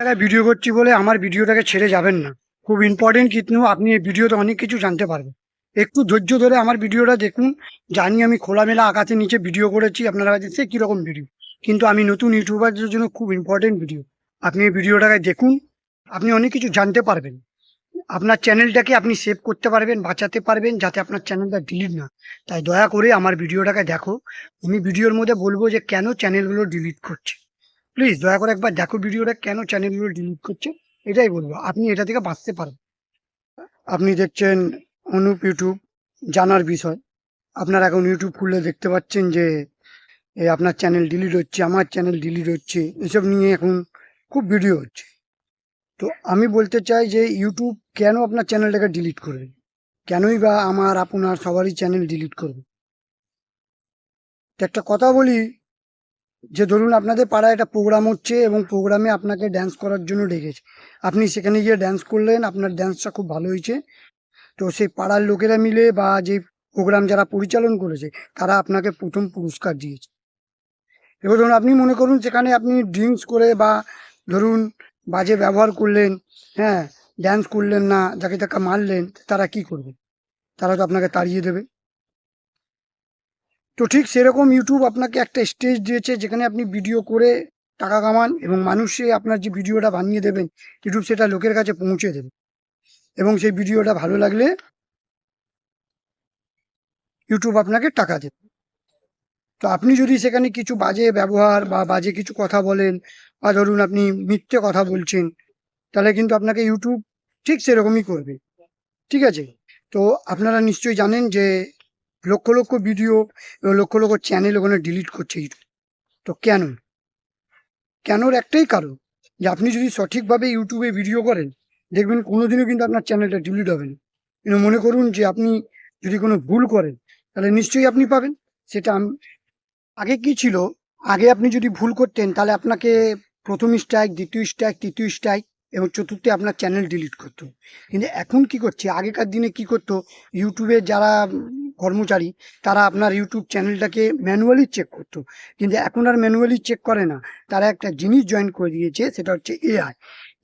জায়গায় ভিডিও করছি বলে আমার ভিডিওটাকে ছেড়ে যাবেন না। খুব ইম্পর্টেন্ট কিন্তু আপনি এই ভিডিওতে অনেক কিছু জানতে পারবেন। একটু ধৈর্য ধরে আমার ভিডিওটা দেখুন। জানি আমি খোলামেলা আকাশের নিচে ভিডিও করেছি, আপনারা কাছে সে কীরকম ভিডিও কিন্তু আমি নতুন ইউটিউবারদের জন্য খুব ইম্পর্টেন্ট ভিডিও আপনি এই ভিডিওটাকে দেখুন, আপনি অনেক কিছু জানতে পারবেন। আপনার চ্যানেলটাকে আপনি সেভ করতে পারবেন, বাঁচাতে পারবেন, যাতে আপনার চ্যানেলটা ডিলিট না। তাই দয়া করে আমার ভিডিওটাকে দেখো। আমি ভিডিওর মধ্যে বলব যে কেন চ্যানেলগুলো ডিলিট করছে? প্লিজ দয়া করে একবার দেখো ভিডিওটা কেন চ্যানেলগুলো ডিলিট করছে? এটাই বলব, আপনি এটা থেকে বাঁচতে পারেন আপনি দেখছেন অনুপ ইউটিউব, জানার বিষয়। আপনার এখন ইউটিউব খুললে দেখতে পাচ্ছেন যে আপনার চ্যানেল ডিলিট হচ্ছে, আমার চ্যানেল ডিলিট হচ্ছে, এসব নিয়ে এখন খুব ভিডিও হচ্ছে। তো আমি বলতে চাই যে, ইউটিউব কেন আপনার চ্যানেলটাকে ডিলিট করবে? কেনই বা আমার, আপনার সবারই চ্যানেল ডিলিট করবে? একটা কথা বলি যে ধরুন আপনাদের পাড়ায় একটা প্রোগ্রাম হচ্ছে এবং প্রোগ্রামে আপনাকে ড্যান্স করার জন্য ডেকেছে। আপনি সেখানে গিয়ে ড্যান্স করলেন, আপনার ড্যান্সটা খুব ভালো হয়েছে। তো সেই পাড়ার লোকেরা মিলে বা যে প্রোগ্রাম যারা পরিচালন করেছে, তারা আপনাকে প্রথম পুরস্কার দিয়েছে। এবার ধরুন আপনি মনে করুন সেখানে আপনি ড্রিঙ্কস করে বা ধরুন বাজে ব্যবহার করলেন হ্যাঁ ড্যান্স করলেন না যাকে তাকে মারলেন, তারা কি করবে? তারা তো আপনাকে তাড়িয়ে দেবে। তো ঠিক সেরকম ইউটিউব আপনাকে একটা স্টেজ দিয়েছে যেখানে আপনি ভিডিও করে টাকা কামান এবং মানুষে আপনার যে ভিডিওটা বানিয়ে দেবেন ইউটিউব সেটা লোকের কাছে পৌঁছে দেবে। এবং সেই ভিডিওটা ভালো লাগলে ইউটিউব আপনাকে টাকা দেবে। তো আপনি যদি সেখানে কিছু বাজে ব্যবহার বা বাজে কিছু কথা বলেন বা ধরুন আপনি মিথ্যে কথা বলছেন, তাহলে কিন্তু আপনাকে ইউটিউব ঠিক সেরকমই করবে। ঠিক আছে? তো আপনারা নিশ্চয়ই জানেন যে লক্ষ লক্ষ ভিডিও এবং লক্ষ লক্ষ চ্যানেল ওখানে ডিলিট করছে ইউটিউব তো কেন? কেনর একটাই কারণ যে আপনি যদি সঠিকভাবে ইউটিউবে ভিডিও করেন, দেখবেন কোনোদিনও কিন্তু আপনার চ্যানেলটা ডিলিট হবে না। কিন্তু মনে করুন যে আপনি যদি কোনো ভুল করেন, তাহলে নিশ্চয়ই আপনি পাবেন। সেটা আগে কি ছিল? আগে আপনি যদি ভুল করতেন, তাহলে আপনাকে প্রথম স্ট্রাইক দ্বিতীয় স্ট্রাইক তৃতীয় স্ট্রাইক এবং চতুর্থে আপনার চ্যানেল ডিলিট করতো। কিন্তু এখন কি করছে? আগেকার দিনে কি করতো? ইউটিউবে যারা কর্মচারী, তারা আপনার ইউটিউব চ্যানেলটাকে ম্যানুয়ালি চেক করতো। কিন্তু এখন আর ম্যানুয়ালি চেক করে না। তারা একটা জিনিস জয়েন করে দিয়েছে, সেটা হচ্ছে এআই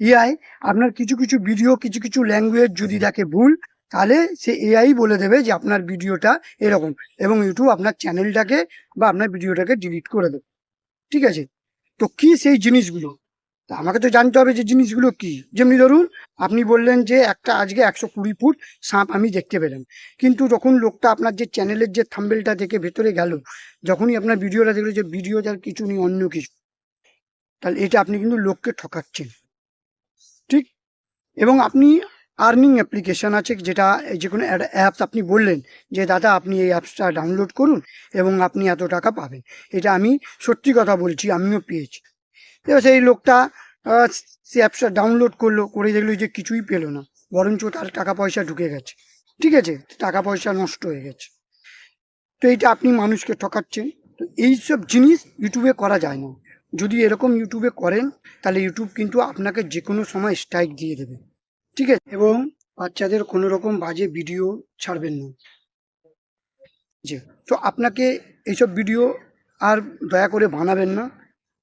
এআই আপনার কিছু কিছু ভিডিও কিছু কিছু ল্যাঙ্গুয়েজ যদি দেখে ভুল, তাহলে সে এআই বলে দেবে যে আপনার ভিডিওটা এরকম এবং ইউটিউব আপনার চ্যানেলটাকে বা আপনার ভিডিওটাকে ডিলিট করে দেবে। ঠিক আছে? তো কি সেই জিনিসগুলো? তা আমাকে তো জানতে হবে যে জিনিসগুলো কি। যেমনি ধরুন, আপনি বললেন যে একটা আজকে একশো কুড়ি ফুট সাপ আমি দেখতে পেলাম। কিন্তু যখন লোকটা আপনার যে চ্যানেলের যে থাম্বেলটা দেখে ভেতরে গেল, যখনই আপনার ভিডিওটা দেখল যে ভিডিওটার কিছু নেই, অন্য কিছু, তাহলে এটা আপনি কিন্তু লোককে ঠকাচ্ছেন। ঠিক? এবং আপনি আর্নিং অ্যাপ্লিকেশান আছে, যেটা যে কোনো অ্যাপস আপনি বললেন যে, দাদা, আপনি এই অ্যাপসটা ডাউনলোড করুন এবং আপনি এত টাকা পাবেন। এটা আমি সত্যি কথা বলছি, আমিও পেয়েছি। এবার সেই লোকটা সে অ্যাপসটা ডাউনলোড করল, করে দেখল যে কিছুই পেল না। বরঞ্চ তার টাকা পয়সা ঢুকে গেছে। ঠিক আছে? টাকা পয়সা নষ্ট হয়ে গেছে। তো এইটা আপনি মানুষকে ঠকাচ্ছেন। তো এইসব জিনিস ইউটিউবে করা যায় না। যদি এরকম ইউটিউবে করেন, তাহলে ইউটিউব কিন্তু আপনাকে যে কোনো সময় স্ট্রাইক দিয়ে দেবে। ঠিক আছে? এবং বাচ্চাদের কোনো রকম বাজে ভিডিও ছাড়বেন না। জি। তো আপনাকে এইসব ভিডিও আর দয়া করে বানাবেন না।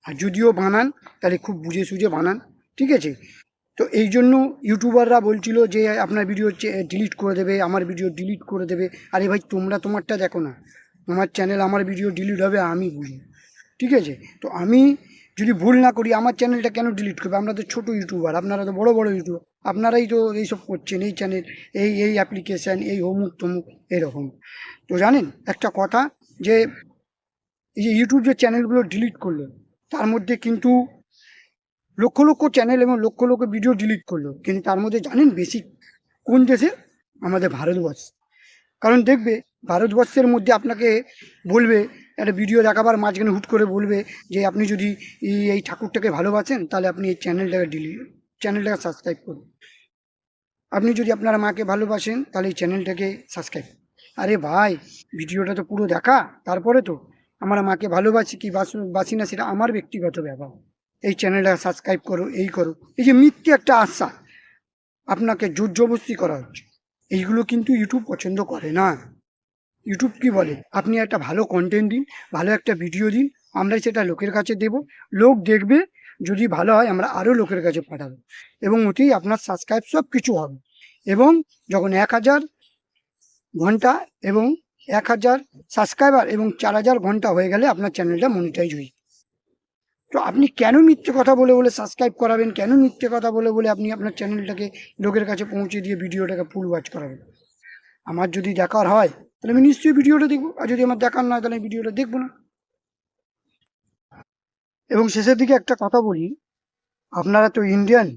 আর যদিও বানান, তাহলে খুব বুঝে সুঝে বানান, ঠিক আছে? তো এই জন্য ইউটিউবাররা বলছিল যে, আপনার ভিডিও ডিলিট করে দেবে, আমার ভিডিও ডিলিট করে দেবে। আরে ভাই, তোমরা তোমারটা দেখো না। আমার চ্যানেল আমার ভিডিও ডিলিট হবে, আমি বুঝি ঠিক আছে? তো আমি যদি ভুল না করি, আমার চ্যানেলটা কেন ডিলিট করবে? আমরা তো ছোটো ইউটিউবার, আপনারা তো বড় বড় ইউটিউবার আপনারাই তো এইসব করছেন, এই চ্যানেল এই এই অ্যাপ্লিকেশান এই অমুক তমুক, এরকম। তো জানেন, একটা কথা যে, এই যে ইউটিউব যে চ্যানেলগুলো ডিলিট করল তার মধ্যে কিন্তু লক্ষ লক্ষ চ্যানেল এবং লক্ষ লক্ষ ভিডিও ডিলিট করল। কিন্তু তার মধ্যে জানেন বেশি কোন দেশে? আমাদের ভারতবর্ষ। কারণ দেখবে, ভারতবর্ষের মধ্যে আপনাকে বলবে, একটা ভিডিও দেখাবার মাঝখানে হুট করে বলবে যে, আপনি যদি এই ঠাকুরটাকে ভালোবাসেন, তাহলে আপনি এই চ্যানেলটাকে ডিলিট চ্যানেলটাকে সাবস্ক্রাইব করুন। আপনি যদি আপনার মাকে ভালোবাসেন, তাহলে এই চ্যানেলটাকে সাবস্ক্রাইব আরে ভাই ভিডিওটা তো পুরো দেখা, তারপরে তো আমার মাকে ভালোবাসি কি বাস- না, সেটা আমার ব্যক্তিগত ব্যাপার এই চ্যানেলটা সাবস্ক্রাইব করো, এই করো। এই যে মিথ্যে একটা আশা আপনাকে জোর জবস্তি করা হচ্ছে, এইগুলো কিন্তু ইউটিউব পছন্দ করে না। ইউটিউব কি বলে? আপনি একটা ভালো কন্টেন্ট দিন, ভালো একটা ভিডিও দিন আমরা সেটা লোকের কাছে দেব। লোক দেখবে, যদি ভালো হয়, আমরা আরও লোকের কাছে পাঠাবো। এবং ওতেই আপনার সাবস্ক্রাইব সব কিছু হবে। এবং যখন এক হাজার ঘণ্টা এবং এক হাজার সাবস্ক্রাইবার এবং চার হাজার ঘণ্টা হয়ে গেলে আপনার চ্যানেলটা মনিটাইজ হয়ে তো আপনি কেন মিথ্যে কথা বলে বলে সাবস্ক্রাইব করাবেন? কেন মিথ্যে কথা বলে বলে আপনি আপনার চ্যানেলটাকে লোকের কাছে পৌঁছে দিয়ে ভিডিওটাকে ফুল ওয়াচ করাবেন? আমার যদি দেখার হয়, তাহলে আমি নিশ্চয়ই ভিডিওটা দেখব। আর যদি আমার দেখার না তাহলে ভিডিওটা দেখব না। এবং শেষের দিকে একটা কথা বলি, আপনারা তো ইন্ডিয়ান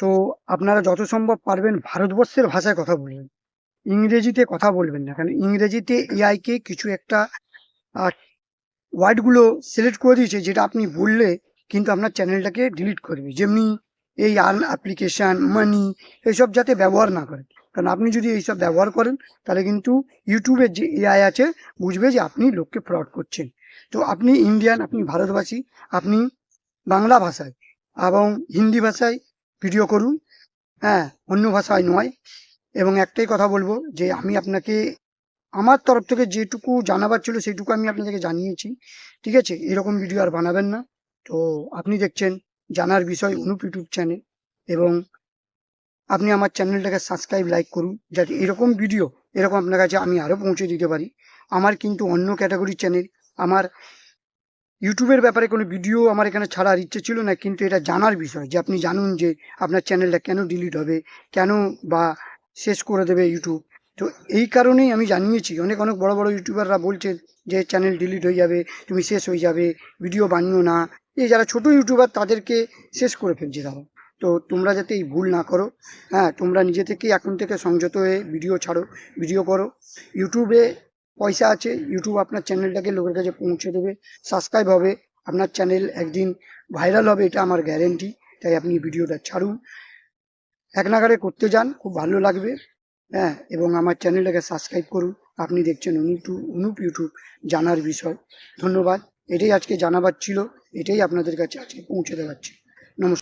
তো আপনারা যত সম্ভব পারবেন ভারতবর্ষের ভাষায় কথা বলবেন ইংরেজিতে কথা বলবেন না। কারণ ইংরেজিতে এআইকে কিছু একটা ওয়ার্ডগুলো সিলেক্ট করে দিয়েছে যেটা আপনি বললে কিন্তু আপনার চ্যানেলটাকে ডিলিট করবে যেমনি এই আর্ন অ্যাপ্লিকেশান মানি এইসব যাতে ব্যবহার না করেন কারণ আপনি যদি এইসব ব্যবহার করেন, তাহলে কিন্তু ইউটিউবের যে এআই আছে, বুঝবে যে আপনি লোককে ফ্রড করছেন। তো আপনি ইন্ডিয়ান আপনি ভারতবাসী, আপনি বাংলা ভাষায় এবং হিন্দি ভাষায় ভিডিও করুন। হ্যাঁ অন্য ভাষায় নয়। এবং একটাই কথা বলব যে আমি আপনাকে, আমার তরফ থেকে যেটুকু জানাবার ছিল সেইটুকু আমি আপনাদেরকে জানিয়েছি, ঠিক আছে? এরকম ভিডিও আর বানাবেন না। তো আপনি দেখছেন জানার বিষয় অনুপ ইউটিউব চ্যানেল এবং আপনি আমার চ্যানেলটাকে সাবস্ক্রাইব, লাইক করুন, যাতে এরকম ভিডিও, এরকম আপনার কাছে আমি আরও পৌঁছে দিতে পারি। আমার কিন্তু অন্য ক্যাটাগরির চ্যানেল, আমার ইউটিউবের ব্যাপারে কোনো ভিডিও আমার এখানে ছাড়ার ইচ্ছে ছিল না, কিন্তু এটা জানার বিষয় যে আপনি জানুন যে আপনার চ্যানেলটা কেন ডিলিট হবে, কেন বা শেষ করে দেবে ইউটিউব তো এই কারণেই আমি জানিয়েছি, অনেক অনেক বড় বড় ইউটিউবাররা বলছে যে চ্যানেল ডিলিট হয়ে যাবে, তুমি শেষ হয়ে যাবে ভিডিও বানিও না। এই যারা ছোট ইউটিউবার তাদেরকে শেষ করে ফেলছে তারা। তো তোমরা যাতে এই ভুল না করো হ্যাঁ তোমরা নিজে থেকেই এখন থেকে সংযত হয়ে ভিডিও ছাড়ো ভিডিও করো। ইউটিউবে পয়সা আছে ইউটিউব আপনার চ্যানেলটাকে লোকের কাছে পৌঁছে দেবে সাবস্ক্রাইব হবে। আপনার চ্যানেল একদিন ভাইরাল হবে, এটা আমার গ্যারেন্টি তাই আপনি ভিডিওটা ছাড়ুন। এক নাগারে করতে যান, খুব ভালো লাগবে। হ্যাঁ এবং আমার চ্যানেলটাকে সাবস্ক্রাইব করুন। আপনি দেখছেন অনুপ অনুপ ইউটিউব জানার বিষয়। ধন্যবাদ। এটাই আজকে জানাবার ছিল। এটাই আপনাদের কাছে আজকে পৌঁছে দেওয়ার ছিল।